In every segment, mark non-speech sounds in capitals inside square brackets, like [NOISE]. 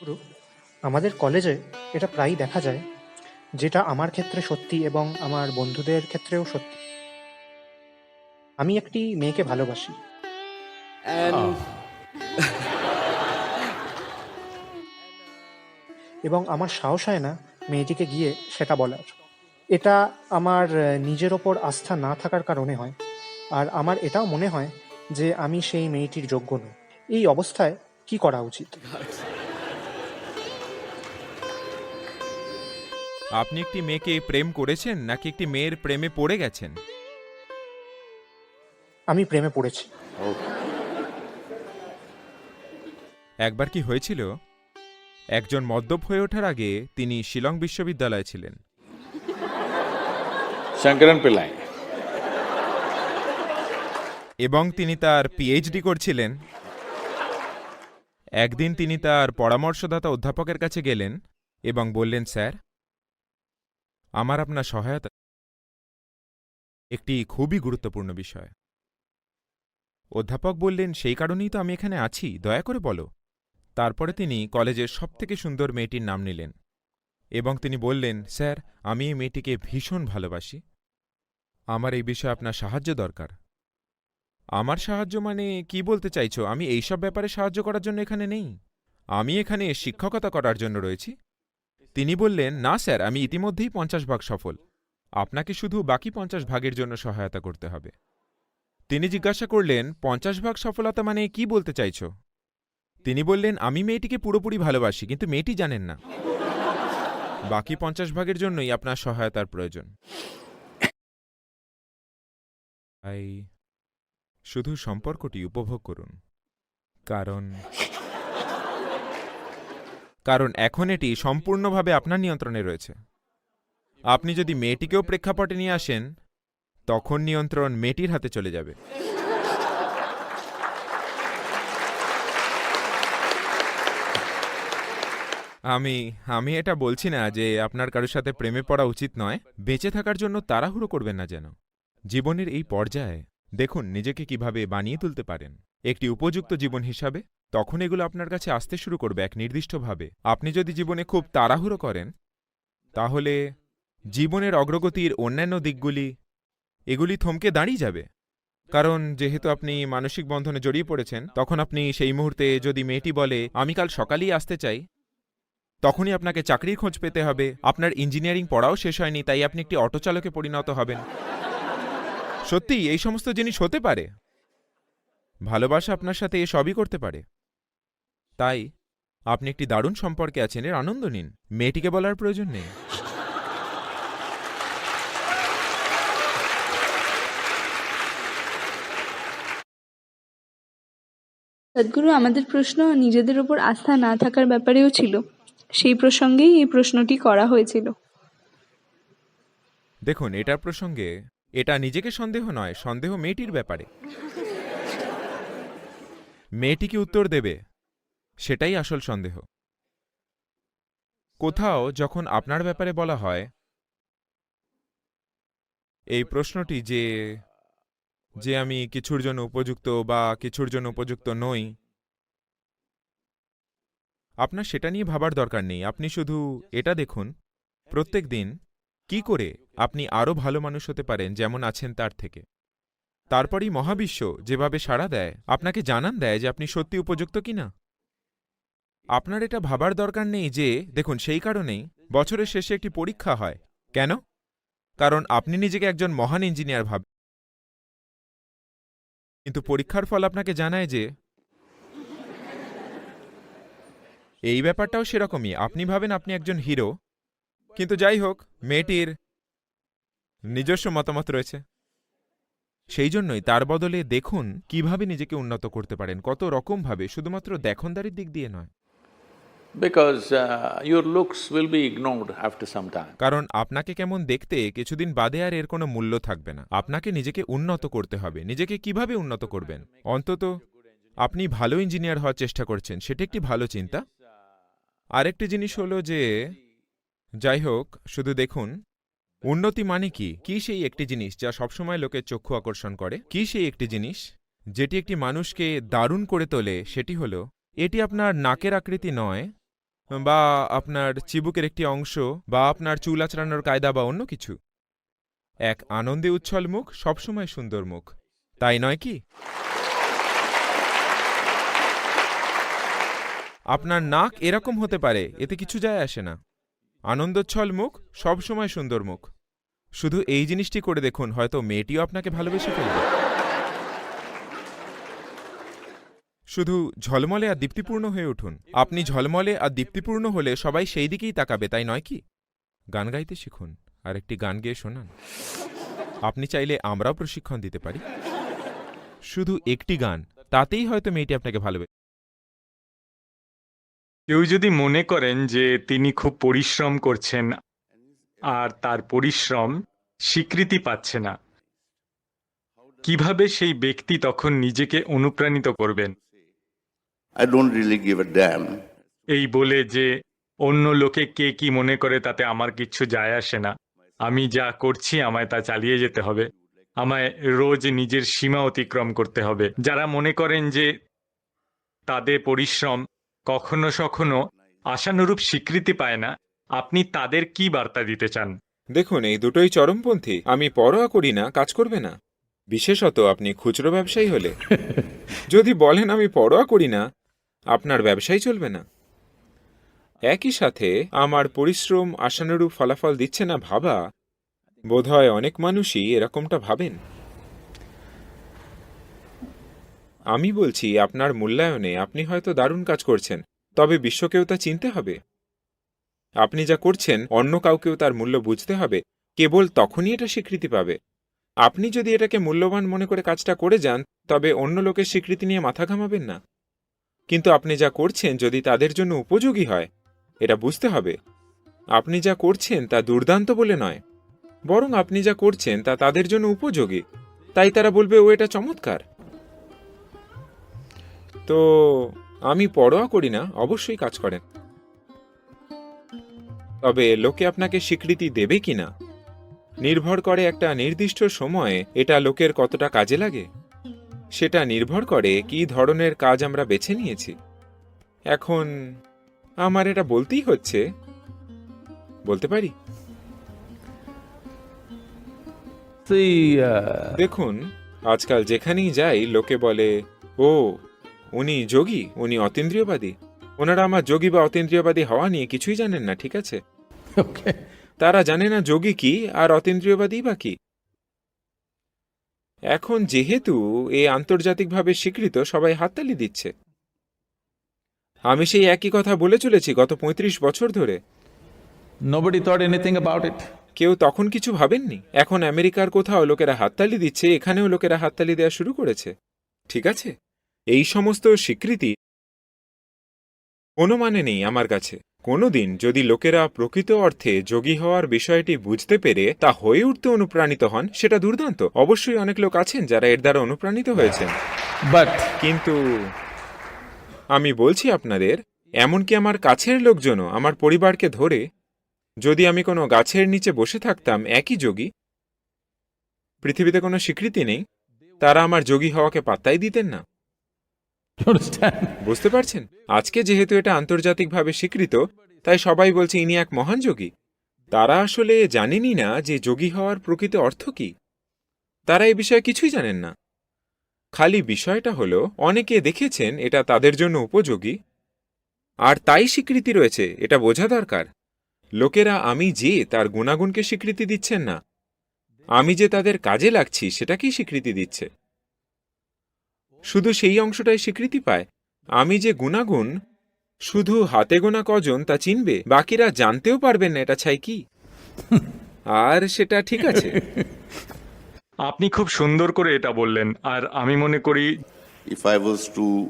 গুরু আমাদের কলেজে এটা প্রায়ই দেখা যায় যেটা আমার ক্ষেত্রে সত্যি এবং আমার বন্ধুদের ক্ষেত্রেও সত্যি। আমি একটি মেয়েকে ভালোবাসি। এবং আমার সাহস হয় না মেয়েটিকে গিয়ে সেটা বলার। এটা আমার আহ, নিজের ওপর আস্থা না থাকার কারণে হয়। আর আমার এটাও মনে হয় যে আমি সেই মেয়েটির যোগ্য নই। এই অবস্থায় কি করা উচিত? আপনি একটি মেয়েকে প্রেম করেছেন নাকি একটি মেয়ের প্রেমে পড়ে গেছেন? আমি প্রেমে পড়েছি। একবার কি হয়েছিল? একজন মদ্যপ হয়ে ওঠার আগে তিনি শিলং বিশ্ববিদ্যালয়ে ছিলেন. এবং তিনি তার পিএইচডি করছিলেন। একদিন তিনি তার পরামর্শদাতা অধ্যাপকের কাছে গেলেন এবং বললেন স্যার আমার আপনার সহায়তা একটি খুবই গুরুত্বপূর্ণ বিষয়। অধ্যাপক বললেন, সেই কারণেই তো আমি এখানে আছি, দয়া করে বলো। তারপরে তিনি কলেজের সবথেকে সুন্দর মেয়েটির নাম নিলেন এবং তিনি বললেন, স্যার, আমি এই মেয়েটিকে ভীষণ ভালোবাসি। আমার এই বিষয়ে আপনার সাহায্য দরকার। আমার সাহায্য মানে কি বলতে চাইছো? আমি এইসব ব্যাপারে সাহায্য করার জন্য এখানে নেই। আমি এখানে শিক্ষকতা করার জন্য রয়েছি। তিনি বললেন, না স্যার, আমি ইতিমধ্যেই পঞ্চাশ ভাগ সফল। আপনাকে শুধু বাকি পঞ্চাশ ভাগের জন্য সহায়তা করতে হবে। তিনি জিজ্ঞাসা করলেন, পঞ্চাশ ভাগ সফলতা মানে কি বলতে চাইছ? তিনি বললেন, আমি মেয়েটিকে পুরোপুরি ভালোবাসি, কিন্তু মেয়েটি জানেন না। বাকি পঞ্চাশ ভাগের জন্যই আপনার সহায়তার প্রয়োজন। তাই শুধু সম্পর্কটি উপভোগ করুন। কারণ কারণ এখন এটি সম্পূর্ণভাবে আপনার নিয়ন্ত্রণে রয়েছে। আপনি যদি মেয়েটিকেও প্রেক্ষাপটে নিয়ে আসেন, তখন নিয়ন্ত্রণ মেয়েটির হাতে চলে যাবে। আমি আমি এটা বলছি না যে আপনার কারোর সাথে প্রেমে পড়া উচিত নয়। বেঁচে থাকার জন্য তাড়াহুড়ো করবেন না যেন। জীবনের এই পর্যায়ে দেখুন নিজেকে কীভাবে বানিয়ে তুলতে পারেন। একটি উপযুক্ত জীবন হিসাবে তখন এগুলো আপনার কাছে আসতে শুরু করবে এক নির্দিষ্টভাবে। আপনি যদি জীবনে খুব তাড়াহুড়ো করেন, তাহলে জীবনের অগ্রগতির অন্যান্য দিকগুলি, এগুলি থমকে দাঁড়িয়ে যাবে। কারণ যেহেতু আপনি মানসিক বন্ধনে জড়িয়ে পড়েছেন, তখন আপনি সেই মুহূর্তে যদি মেয়েটি বলে, আমি কাল সকালেই আসতে চাই, তখনই আপনাকে চাকরির খোঁজ পেতে হবে। আপনার ইঞ্জিনিয়ারিং পড়াও শেষ হয়নি, তাই আপনি একটি অটো চালকে পরিণত হবেন। সত্যি এই সমস্ত জিনিস হতে পারে। ভালোবাসা আপনার সাথে এ সবই করতে পারে। তাই আপনি একটি দারুণ সম্পর্কে আছেন এর আনন্দ নিন। মেয়েটিকে বলার প্রয়োজন নেই। সদ্গুরু আমাদের প্রশ্ন নিজেদের উপর আস্থা না থাকার ব্যাপারেও ছিল। সেই প্রসঙ্গেই এই প্রশ্নটি করা হয়েছিল। দেখুন এটার প্রসঙ্গে এটা নিজেকে সন্দেহ নয় সন্দেহ মেয়েটির ব্যাপারে। মেয়েটি কি উত্তর দেবে? সেটাই আসল সন্দেহ। কোথাও যখন আপনার ব্যাপারে বলা হয়, এই প্রশ্নটি যে যে আমি কিছুর জন্য উপযুক্ত বা কিছুর জন্য উপযুক্ত নই, আপনার সেটা নিয়ে ভাবার দরকার নেই। আপনি শুধু এটা দেখুন, প্রত্যেক দিন কি করে আপনি আরও ভালো মানুষ হতে পারেন যেমন আছেন তার থেকে। তারপরই মহাবিশ্ব যেভাবে সাড়া দেয়, আপনাকে জানান দেয় যে আপনি সত্যি উপযুক্ত কিনা। আপনার এটা ভাবার দরকার নেই যে, দেখুন, সেই কারণেই বছরের শেষে একটি পরীক্ষা হয়। কেন? কারণ আপনি নিজেকে একজন মহান ইঞ্জিনিয়ার ভাব কিন্তু পরীক্ষার ফল আপনাকে জানায় যে, এই ব্যাপারটাও সেরকমই। আপনি ভাবেন আপনি একজন হিরো, কিন্তু যাই হোক, মেয়েটির নিজস্ব মতামত রয়েছে। সেই জন্যই তার বদলে দেখুন কীভাবে নিজেকে উন্নত করতে পারেন। কত রকমভাবে, শুধুমাত্র দেখনদারির দিক দিয়ে নয়। কারণ আপনাকে কেমন দেখতে কিছুদিন বাদে আর এর কোনো মূল্য থাকবে না। আপনাকে নিজেকে উন্নত করতে হবে। নিজেকে কীভাবে উন্নত করবেন? অন্তত আপনি ভালো ইঞ্জিনিয়ার হওয়ার চেষ্টা করছেন। সেটা একটি ভালো চিন্তা। আরেকটি জিনিস হলো যে, যাই হোক, শুধু দেখুন, উন্নতি মানে কি? কি সেই একটি জিনিস যা সবসময় লোকের চক্ষু আকর্ষণ করে? কি সেই একটি জিনিস যেটি একটি মানুষকে দারুণ করে তোলে? সেটি হলো, এটি আপনার নাকের আকৃতি নয় বা আপনার চিবুকের একটি অংশ বা আপনার চুল আচড়ানোর কায়দা বা অন্য কিছু। এক আনন্দে উচ্ছল মুখ, সবসময় সুন্দর মুখ। তাই নয় কি? আপনার নাক এরকম হতে পারে, এতে কিছু যায় আসে না। আনন্দোচ্ছল মুখ, সবসময় সুন্দর মুখ। শুধু এই জিনিসটি করে দেখুন, হয়তো মেয়েটিও আপনাকে ভালোবেসে ফেলবে। শুধু ঝলমলে আর দীপ্তিপূর্ণ হয়ে উঠুন। আপনি ঝলমলে আর দীপ্তিপূর্ণ হলে সবাই সেই দিকেই তাকাবে, তাই নয় কি? গান গাইতে শিখুন, আর একটি গান গেয়ে শোনান। আপনি চাইলে আমরাও প্রশিক্ষণ দিতে পারি। শুধু একটি গান, তাতেই হয়তো মেয়েটি আপনাকে ভালোবে। কেউ যদি মনে করেন যে তিনি খুব পরিশ্রম করছেন, আর তার পরিশ্রম স্বীকৃতি পাচ্ছে না, কীভাবে সেই ব্যক্তি তখন নিজেকে অনুপ্রাণিত করবেন? এই বলে যে অন্য লোকে কে কি মনে করে তাতে আমার কিচ্ছু যায় আসে না। আমি যা করছি আমায় তা চালিয়ে যেতে হবে। আমায় রোজ নিজের সীমা অতিক্রম করতে হবে। যারা মনে করেন যে তাদের পরিশ্রম কখনো সখনো আশানুরূপ স্বীকৃতি পায় না আপনি তাদের কি বার্তা দিতে চান? দেখুন এই দুটোই চরমপন্থী। আমি পরোয়া করি না কাজ করবে না। বিশেষত আপনি খুচরো ব্যবসায়ী হলে। [LAUGHS] যদি বলেন আমি পরোয়া করি না আপনার ব্যবসাই চলবে না। একই সাথে আমার পরিশ্রম আশানুরূপ ফলাফল দিচ্ছে না ভাবা, বোধহয় অনেক মানুষই এরকমটা ভাবেন। আমি বলছি, আপনার মূল্যায়নে আপনি হয়তো দারুণ কাজ করছেন, তবে বিশ্বকেও তা চিনতে হবে। আপনি যা করছেন, অন্য কাউকেও তার মূল্য বুঝতে হবে, কেবল তখনই এটা স্বীকৃতি পাবে। আপনি যদি এটাকে মূল্যবান মনে করে কাজটা করে যান, তবে অন্য লোকের স্বীকৃতি নিয়ে মাথা ঘামাবেন না। কিন্তু আপনি যা করছেন যদি তাদের জন্য উপযোগী হয়, এটা বুঝতে হবে। আপনি যা করছেন তা দুর্দান্ত বলে নয়। বরং আপনি যা করছেন তা তাদের জন্য উপযোগী। তাই তারা বলবে, ও, এটা চমৎকার। তো, আমি পরোয়া করি না, অবশ্যই কাজ করেন। তবে লোকে আপনাকে স্বীকৃতি দেবে কিনা নির্ভর করে একটা নির্দিষ্ট সময়ে এটা লোকের কতটা কাজে লাগে। সেটা নির্ভর করে কি ধরনের কাজ আমরা বেছে নিয়েছি। এখন আমার এটা বলতেই হচ্ছে। বলতে পারি? দেখুন আজকাল যেখানেই যাই লোকে বলে ও উনি যোগী উনি অতীন্দ্রিয়বাদী। ওনারা আমার যোগী বা অতীন্দ্রিয়বাদী হওয়া নিয়ে কিছুই জানেন না ঠিক আছে? তারা জানে না যোগী কি আর অতীন্দ্রিয়বাদী বা কি। এখন যেহেতু এ আন্তর্জাতিকভাবে স্বীকৃত সবাই হাততালি দিচ্ছে। আমি সেই একই কথা বলে চলেছি গত পঁয়ত্রিশ বছর ধরে। Nobody thought anything about it. কেউ তখন কিছু ভাবেননি? এখন আমেরিকার কোথাও লোকেরা হাততালি দিচ্ছে এখানেও লোকেরা হাততালি দেওয়া শুরু করেছে। ঠিক আছে? এই সমস্ত স্বীকৃতি কোনো মানে নেই আমার কাছে। কোনোদিন যদি লোকেরা প্রকৃত অর্থে যোগী হওয়ার বিষয়টি বুঝতে পেরে তা হয়ে উঠতে অনুপ্রাণিত হন সেটা দুর্দান্ত অবশ্যই অনেক লোক আছেন যারা এর দ্বারা অনুপ্রাণিত হয়েছেন বাট কিন্তু আমি বলছি আপনাদের এমনকি আমার কাছের লোকজনও আমার পরিবারকে ধরে যদি আমি কোনো গাছের নিচে বসে থাকতাম একই যোগী পৃথিবীতে কোনো স্বীকৃতি নেই তারা আমার যোগী হওয়াকে পাত্তাই দিতেন না? বুঝতে পারছেন? আজকে যেহেতু এটা আন্তর্জাতিকভাবে স্বীকৃত, তাই সবাই বলছে ইনি এক মহান যোগী। তারা আসলে জানেনই না যে যোগী হওয়ার প্রকৃত অর্থ কি। তারা এ বিষয়ে কিছুই জানেন না। খালি বিষয়টা হলো, অনেকে দেখেছেন এটা তাদের জন্য উপযোগী। আর তাই স্বীকৃতি রয়েছে, এটা বোঝা দরকার। লোকেরা, আমি যে তার গুণাগুণকে স্বীকৃতি দিচ্ছেন না। আমি যে তাদের কাজে লাগছি, সেটাকেই স্বীকৃতি দিচ্ছে। শুধু সেই অংশটাই স্বীকৃতি পায়। আমি যে গুণাগুণ শুধু হাতে গোনা কজন তা চিনবে বাকিরা জানতেও পারবেন না এটা ছাই কি। আর সেটা ঠিক আছে। আপনি খুব সুন্দর করে এটা বললেন আর আমি মনে করি If I was to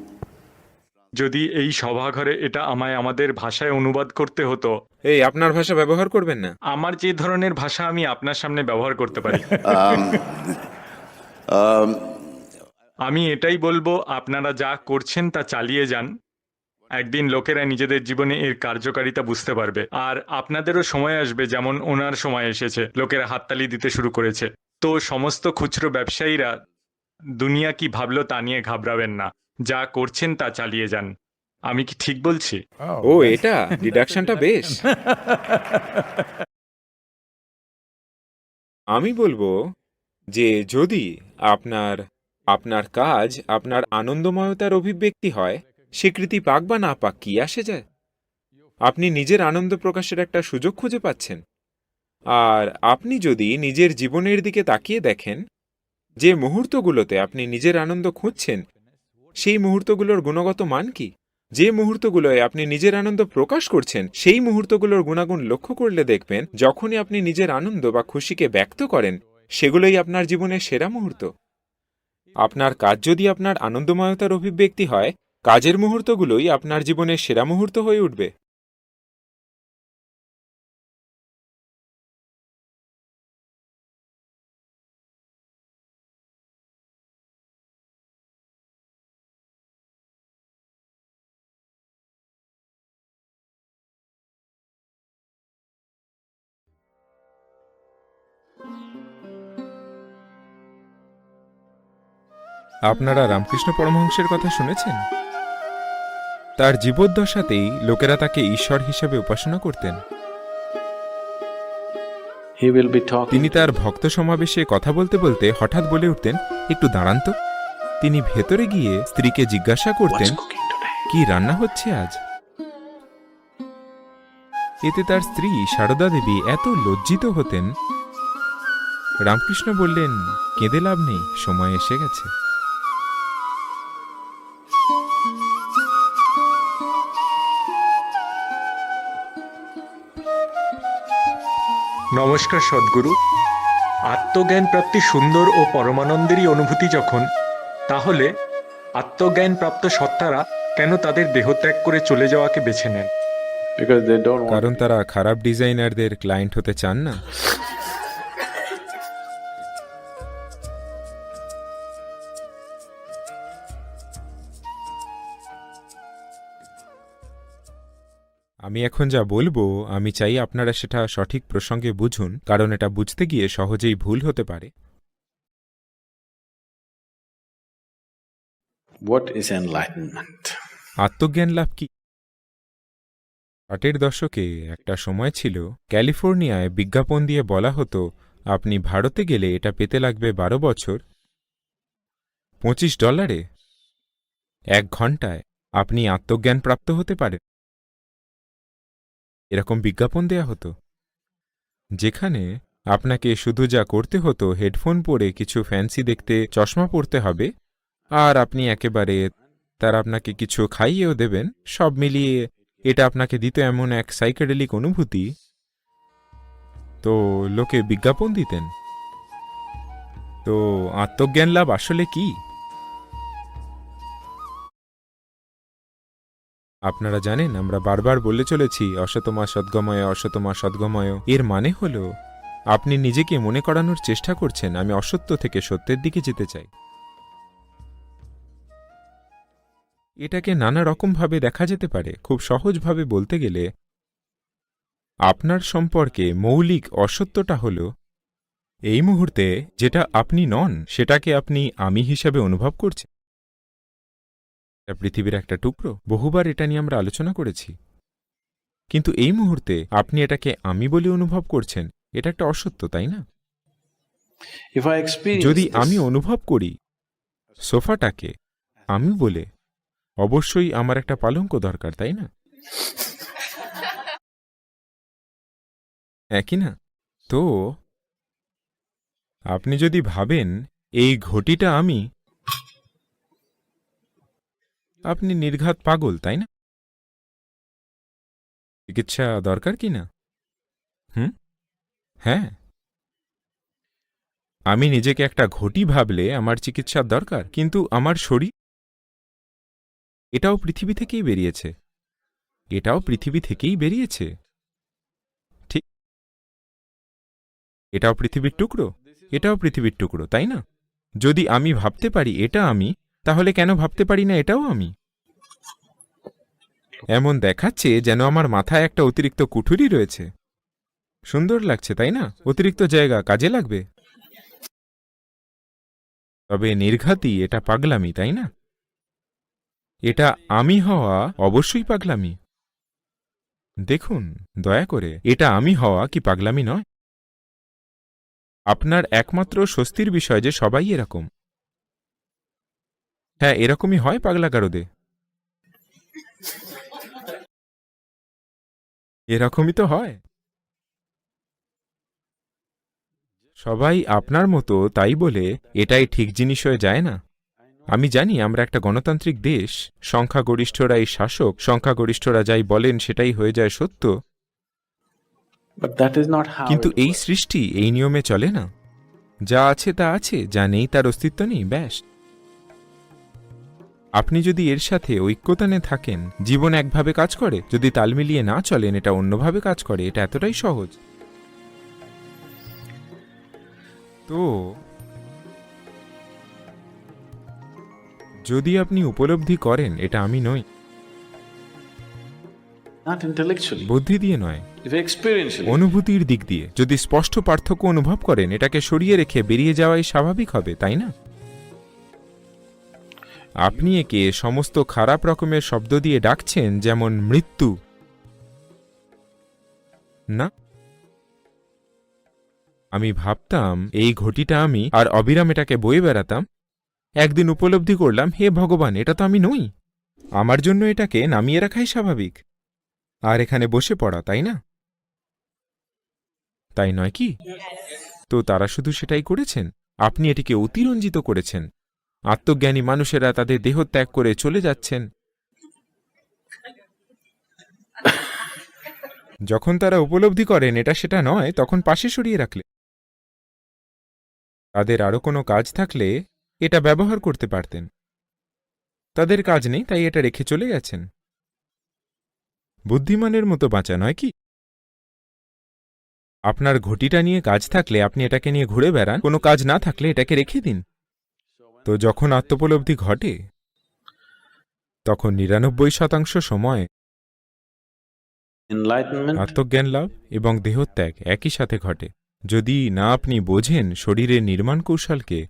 যদি এই সভাঘরে এটা আমায় আমাদের ভাষায় অনুবাদ করতে হতো। এই আপনার ভাষা ব্যবহার করবেন না? আমার যে ধরনের ভাষা আমি আপনার সামনে ব্যবহার করতে পারি। Um, um, আমি এটাই বলব আপনারা যা করছেন তা চালিয়ে যান। একদিন লোকেরা নিজেদের জীবনে এর কার্যকারিতা বুঝতে পারবে। আর আপনাদেরও সময় আসবে যেমন ওনার সময় এসেছে লোকেরা হাততালি দিতে শুরু করেছে। তো সমস্ত খুচরো ব্যবসায়ীরা দুনিয়া কি ভাবলো তা নিয়ে ঘাবড়াবেন না। যা করছেন তা চালিয়ে যান। আমি কি ঠিক বলছি? ও এটা ডিডাকশনটা [LAUGHS] বেশ। [LAUGHS] আমি বলব যে যদি আপনার আপনার কাজ আপনার আনন্দময়তার অভিব্যক্তি হয়, স্বীকৃতি পাক বা না পাক কি আসে যায়? আপনি নিজের আনন্দ প্রকাশের একটা সুযোগ খুঁজে পাচ্ছেন। আর আপনি যদি নিজের জীবনের দিকে তাকিয়ে দেখেন, যে মুহূর্তগুলোতে আপনি নিজের আনন্দ খুঁজছেন, সেই মুহূর্তগুলোর গুণগত মান কি? যে মুহূর্তগুলোয় আপনি নিজের আনন্দ প্রকাশ করছেন, সেই মুহূর্তগুলোর গুণাগুণ লক্ষ্য করলে দেখবেন, যখনই আপনি নিজের আনন্দ বা খুশিকে ব্যক্ত করেন, সেগুলোই আপনার জীবনের সেরা মুহূর্ত। আপনার কাজ যদি আপনার আনন্দময়তার অভিব্যক্তি হয়, কাজের মুহূর্তগুলোই আপনার জীবনের সেরা মুহূর্ত হয়ে উঠবে। আপনারা রামকৃষ্ণ পরমহংসের কথা শুনেছেন? তার জীবদ্দশাতেই লোকেরা তাকে ঈশ্বর হিসেবে উপাসনা করতেন. তিনি তার ভক্ত সমাবেশে কথা বলতে বলতে হঠাৎ বলে উঠতেন একটু দাঁড়ান তো। তিনি ভেতরে গিয়ে স্ত্রীকে জিজ্ঞাসা করতেন? কি রান্না হচ্ছে আজ? এতে তার স্ত্রী সারদা দেবী এত লজ্জিত হতেন। রামকৃষ্ণ বললেন কেঁদে লাভ নেই সময় এসে গেছে। নমস্কার সদ্গুরু। আত্মজ্ঞান প্রাপ্তি সুন্দর ও পরমানন্দেরই অনুভূতি যখন তাহলে আত্মজ্ঞান প্রাপ্ত সত্তারা কেন তাদের দেহত্যাগ করে চলে যাওয়াকে বেছে নেন? কারণ তারা খারাপ ডিজাইনারদের ক্লায়েন্ট হতে চান না? আমি এখন যা বলব আমি চাই আপনারা সেটা সঠিক প্রসঙ্গে বুঝুন কারণ এটা বুঝতে গিয়ে সহজেই ভুল হতে পারে। What is enlightenment? আত্মজ্ঞান লাভ কি? ষাটের দশকে একটা সময় ছিল ক্যালিফোর্নিয়ায় বিজ্ঞাপন দিয়ে বলা হতো আপনি ভারতে গেলে এটা পেতে লাগবে বারো বছর। পঁচিশ ডলারে? এক ঘন্টায়। আপনি আত্মজ্ঞান প্রাপ্ত হতে পারেন। এরকম বিজ্ঞাপন দেয়া হতো। যেখানে আপনাকে শুধু যা করতে হতো, হেডফোন পরে কিছু ফ্যান্সি দেখতে চশমা পরতে হবে, আর আপনি একেবারে তার আপনাকে কিছু খাইয়েও দেবেন, সব মিলিয়ে এটা আপনাকে দিত এমন এক সাইকেডেলিক অনুভূতি। তো লোকে বিজ্ঞাপন দিতেন। তো আত্মজ্ঞান লাভ আসলে কি? আপনারা জানেন, আমরা বারবার বলে চলেছি, অসতমা সদ্গময় অসতমা সদ্গময়। এর মানে হল, আপনি নিজেকে মনে করানোর চেষ্টা করছেন, আমি অসত্য থেকে সত্যের দিকে যেতে চাই। এটাকে নানা রকমভাবে দেখা যেতে পারে। খুব সহজভাবে বলতে গেলে, আপনার সম্পর্কে মৌলিক অসত্যটা হল, এই মুহূর্তে যেটা আপনি নন, সেটাকে আপনি আমি হিসাবে অনুভব করছেন। এটা পৃথিবীর একটা টুকরো। বহুবার এটা নিয়ে আমরা আলোচনা করেছি। কিন্তু এই মুহূর্তে আপনি এটাকে আমি বলে অনুভব করছেন এটা একটা অসত্য তাই না? যদি আমি অনুভব করি সোফাটাকে আমি বলে অবশ্যই আমার একটা পালঙ্ক দরকার তাই না? একই না? তো আপনি যদি ভাবেন এই ঘটিটা আমি আপনি নির্ঘাত পাগল, তাই না? চিকিৎসা দরকার কি না? হুম? হ্যাঁ। আমি নিজেকে একটা ঘটি ভাবলে আমার চিকিৎসার দরকার, কিন্তু আমার শরীর? এটাও পৃথিবী থেকেই বেরিয়েছে। এটাও পৃথিবী থেকেই বেরিয়েছে। ঠিক। এটাও পৃথিবীর টুকরো। এটাও পৃথিবীর টুকরো, তাই না? যদি আমি ভাবতে পারি এটা আমি তাহলে কেন ভাবতে পারি না এটাও আমি? এমন দেখাচ্ছে যেন আমার মাথায় একটা অতিরিক্ত কুঠুরি রয়েছে। সুন্দর লাগছে, তাই না? অতিরিক্ত জায়গা কাজে লাগবে। তবে নির্ঘাতই এটা পাগলামি, তাই না? এটা আমি হওয়া অবশ্যই পাগলামি। দেখুন, দয়া করে, এটা আমি হওয়া কি পাগলামি নয়? আপনার একমাত্র স্বস্তির বিষয় যে সবাই এরকম। হ্যাঁ এরকমই হয় পাগলাগারদে এরকমই তো হয়। সবাই আপনার মতো তাই বলে এটাই ঠিক জিনিস হয়ে যায় না। আমি জানি আমরা একটা গণতান্ত্রিক দেশ সংখ্যাগরিষ্ঠরাই শাসক সংখ্যাগরিষ্ঠরা যাই বলেন সেটাই হয়ে যায় সত্য। কিন্তু এই সৃষ্টি এই নিয়মে চলে না। যা আছে তা আছে যা নেই তার অস্তিত্ব নেই ব্যাস। আপনি যদি এর সাথে ঐক্যতানে থাকেন জীবন একভাবে কাজ করে যদি তাল মিলিয়ে না চলেন এটা অন্যভাবে কাজ করে এটা এতটাই সহজ। তো যদি আপনি উপলব্ধি করেন এটা আমি নই। বুদ্ধি দিয়ে নয়। অনুভূতির দিক দিয়ে। যদি স্পষ্ট পার্থক্য অনুভব করেন এটাকে সরিয়ে রেখে বেরিয়ে যাওয়াই স্বাভাবিক হবে তাই না? আপনি একে সমস্ত খারাপ রকমের শব্দ দিয়ে ডাকছেন যেমন মৃত্যু। না। আমি ভাবতাম, এই ঘটিটা আমি আর অবিরাম এটাকে বয়ে বেড়াতাম। একদিন উপলব্ধি করলাম, হে ভগবান, এটা তো আমি নই। আমার জন্য এটাকে নামিয়ে রাখাই স্বাভাবিক। আর এখানে বসে পড়া, তাই না? তাই নয় কি? তো তারা শুধু সেটাই করেছেন? আপনি এটিকে অতিরঞ্জিত করেছেন। আত্মজ্ঞানী মানুষেরা তাদের দেহ ত্যাগ করে চলে যাচ্ছেন। যখন তারা উপলব্ধি করেন এটা সেটা নয়, তখন পাশে সরিয়ে রাখলে। তাদের আরও কোনো কাজ থাকলে এটা ব্যবহার করতে পারতেন। তাদের কাজ নেই, তাই এটা রেখে চলে গেছেন। বুদ্ধিমানের মতো বাঁচা নয় কি? আপনার ঘটিটা নিয়ে কাজ থাকলে আপনি এটাকে নিয়ে ঘুরে বেড়ান, কোনো কাজ না থাকলে এটাকে রেখে দিন। তো যখন আত্মোপলব্ধি ঘটে তখন নিরানব্বই শতাংশ সময় আত্মজ্ঞান লাভ এবং দেহত্যাগ একই সাথে ঘটে। যদি না আপনি বোঝেন শরীরের নির্মাণ কৌশলকে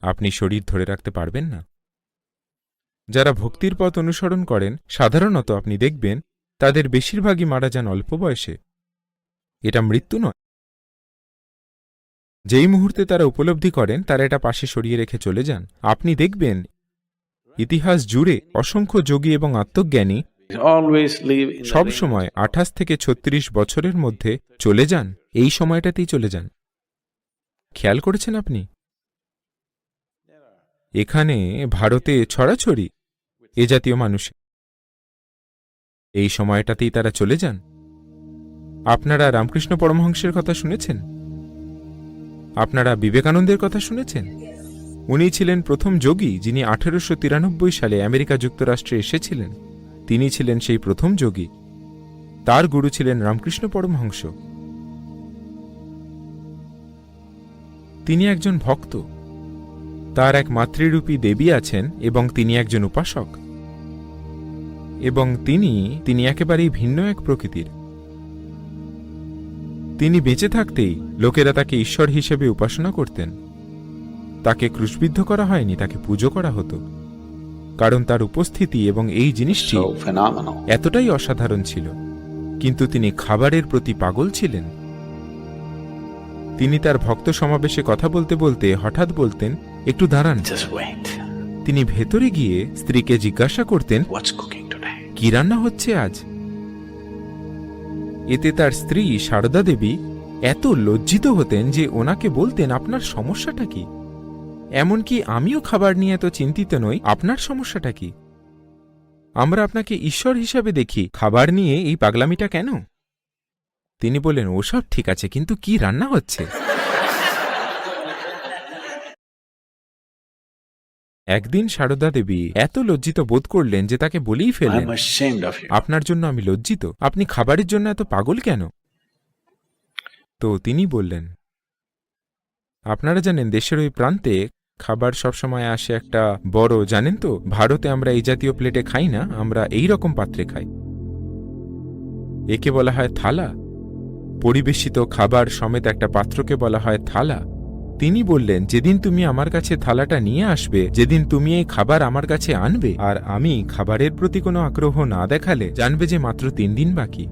আপনি শরীর ধরে রাখতে পারবেন না। যারা ভক্তির পথ অনুসরণ করেন সাধারণত আপনি দেখবেন তাদের বেশিরভাগই মারা যান অল্প বয়সে। এটা মৃত্যু নয়। যেই মুহূর্তে তারা উপলব্ধি করেন তারা এটা পাশে সরিয়ে রেখে চলে যান। আপনি দেখবেন ইতিহাস জুড়ে অসংখ্য যোগী এবং আত্মজ্ঞানী সব সময় আঠাশ থেকে ছত্রিশ বছরের মধ্যে চলে যান এই সময়টাতেই চলে যান। খেয়াল করেছেন আপনি? এখানে ভারতে ছড়াছড়ি এ জাতীয় মানুষ। এই সময়টাতেই তারা চলে যান। আপনারা রামকৃষ্ণ পরমহংসের কথা শুনেছেন? আপনারা বিবেকানন্দের কথা শুনেছেন? উনি ছিলেন প্রথম যোগী যিনি আঠেরোশো তিরানব্বই সালে আমেরিকা যুক্তরাষ্ট্রে এসেছিলেন। তিনি ছিলেন সেই প্রথম যোগী। তার গুরু ছিলেন রামকৃষ্ণ পরমহংস। তিনি একজন ভক্ত। তার এক মাতৃরূপী দেবী আছেন এবং তিনি একজন উপাসক। এবং তিনি তিনি একেবারেই ভিন্ন এক প্রকৃতির। তিনি বেঁচে থাকতেই লোকেরা তাকে ঈশ্বর হিসেবে উপাসনা করতেন। তাকে ক্রুশবিদ্ধ করা হয়নি তাকে পুজো করা হতো। কারণ তার উপস্থিতি এবং এই জিনিসটি এতটাই অসাধারণ ছিল। কিন্তু তিনি খাবারের প্রতি পাগল ছিলেন। তিনি তার ভক্ত সমাবেশে কথা বলতে বলতে হঠাৎ বলতেন একটু দাঁড়ান। তিনি ভেতরে গিয়ে স্ত্রীকে জিজ্ঞাসা করতেন? কি রান্না হচ্ছে আজ? এতে তার স্ত্রী সারদা দেবী এত লজ্জিত হতেন যে ওনাকে বলতেন, আপনার সমস্যাটা কি? এমনকি আমিও খাবার নিয়ে এত চিন্তিত নই, আপনার সমস্যাটা কি? আমরা আপনাকে ঈশ্বর হিসাবে দেখি, খাবার নিয়ে এই পাগলামিটা কেন? তিনি বললেন, ওসব ঠিক আছে, কিন্তু কি রান্না হচ্ছে? একদিন সারদা দেবী এত লজ্জিত বোধ করলেন যে তাকে বলেই you. আপনার জন্য আমি লজ্জিত। আপনি খাবারের জন্য এত পাগল কেন? তো তিনি বললেন আপনারা জানেন দেশের ওই প্রান্তে খাবার সবসময় আসে একটা বড় জানেন তো? ভারতে আমরা এই জাতীয় প্লেটে খাই না আমরা এই রকম পাত্রে খাই। একে বলা হয় থালা। পরিবেশিত খাবার সমেত একটা পাত্রকে বলা হয় থালা। তিনি বললেন, যেদিন তুমি আমার কাছে থালাটা নিয়ে আসবে, যেদিন তুমি এই খাবার আমার কাছে আনবে, আর আমি খাবারের প্রতি কোনো আগ্রহ না দেখালে জানবে যে মাত্র তিন দিন বাকি।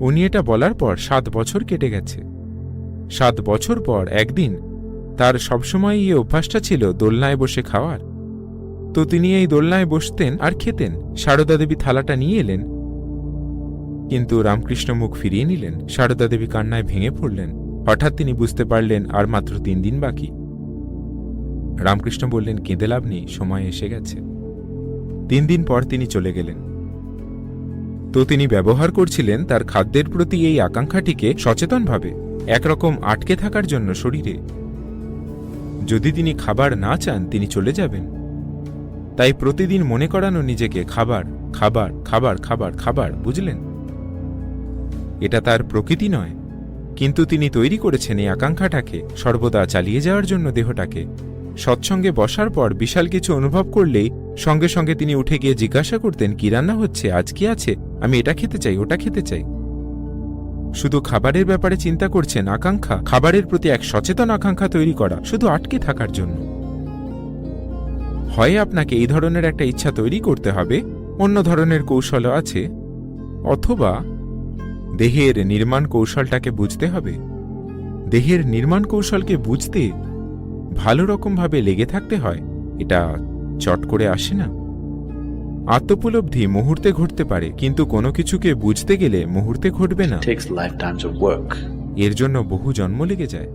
উনি এটা বলার পর সাত বছর কেটে গেছে। সাত বছর পর একদিন তার সবসময় এই অভ্যাসটা ছিল দোলনায় বসে খাওয়ার। তো তিনি এই দোলনায় বসতেন আর খেতেন। সারদা দেবী থালাটা নিয়ে এলেন। কিন্তু রামকৃষ্ণ মুখ ফিরিয়ে নিলেন। সারদা দেবী কান্নায় ভেঙে পড়লেন। হঠাৎ তিনি বুঝতে পারলেন আর মাত্র তিন দিন বাকি। রামকৃষ্ণ বললেন, কেঁদে লাভ নেই, সময় এসে গেছে। তিন দিন পর তিনি চলে গেলেন। তো তিনি ব্যবহার করছিলেন তার খাদ্যের প্রতি এই আকাঙ্ক্ষাটিকে সচেতনভাবে, একরকম আটকে থাকার জন্য শরীরে। যদি তিনি খাবার না চান, তিনি চলে যাবেন। তাই প্রতিদিন মনে করানো নিজেকে, খাবার খাবার খাবার খাবার খাবার, বুঝলেন? এটা তার প্রকৃতি নয়। কিন্তু তিনি তৈরি করেছেন এই আকাঙ্ক্ষাটাকে সর্বদা চালিয়ে যাওয়ার জন্য দেহটাকে। সৎসঙ্গে বসার পর বিশাল কিছু অনুভব করলেই সঙ্গে সঙ্গে তিনি উঠে গিয়ে জিজ্ঞাসা করতেন, কি রান্না হচ্ছে? আজ কি আছে? আমি এটা খেতে চাই, ওটা খেতে চাই। শুধু খাবারের ব্যাপারে চিন্তা করছেন আকাঙ্ক্ষা, খাবারের প্রতি এক সচেতন আকাঙ্ক্ষা তৈরি করা, শুধু আটকে থাকার জন্য। হয় আপনাকে এই ধরনের একটা ইচ্ছা তৈরি করতে হবে, অন্য ধরনের কৌশলও আছে, অথবা দেহের নির্মাণ কৌশলটাকে বুঝতে হবে। দেহের নির্মাণ কৌশলকে বুঝতে ভালো রকমভাবে লেগে থাকতে হয় এটা চট করে আসে না। আত্মোপলব্ধি মুহূর্তে ঘটতে পারে কিন্তু কোনো কিছুকে বুঝতে গেলে মুহূর্তে ঘটবে না. এর জন্য বহু জন্ম লেগে যায়।